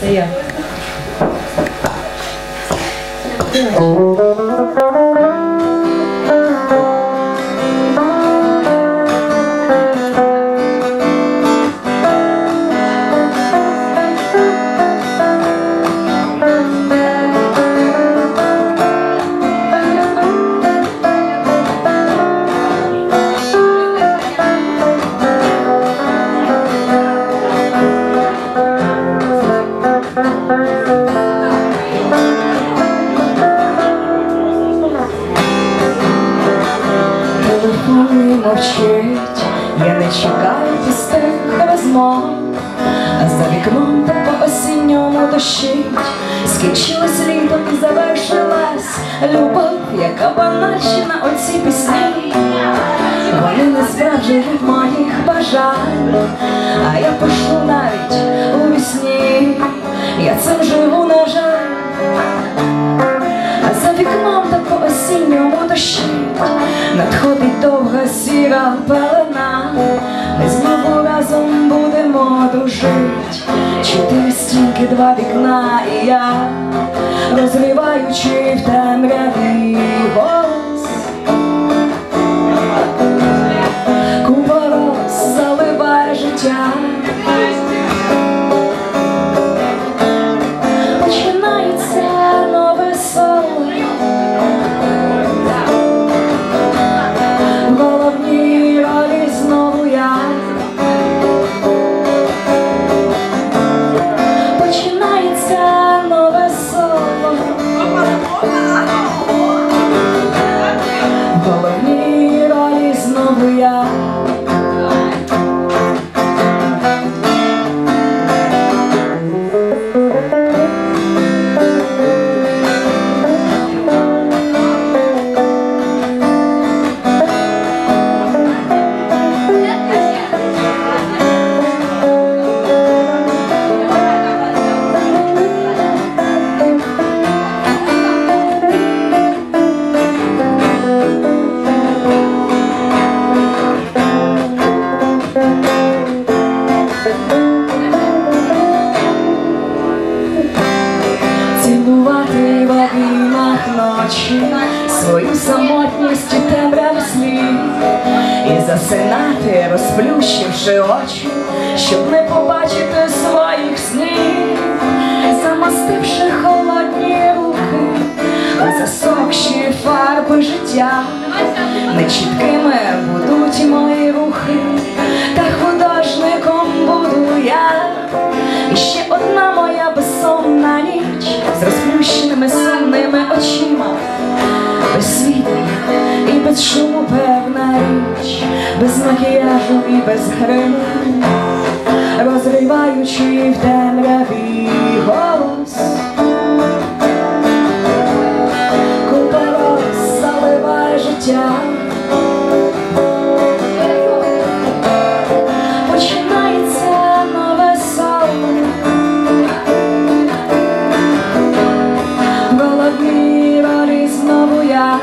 Це я. Мовчить, я не чекаю пустих розмов, за вікном та по осінньому дощить, скінчилось літо і завершилась любов, яка банальщина оці пісні. Вони не справжніх моїх бажань, а я пишу навіть у довга сіра пелена. Ми знову разом будемо дружить. Чотири стінки, два вікна, і я, розриваючи в темряві голос. купорос заливає життя. Цілувати в обіймах ночі свою самотність у темряві слів і засинати, розплющивши очі, щоб не побачити своїх снів, замастивши холодні руки, засохші фарби життя, нечіткими будуть мої рухи, та художником без шуму певна річ, без макіяжу і без гриму, розриваючи в темряві голос, куперо заливає життя. Починається нове соло, голодні ролі знову я.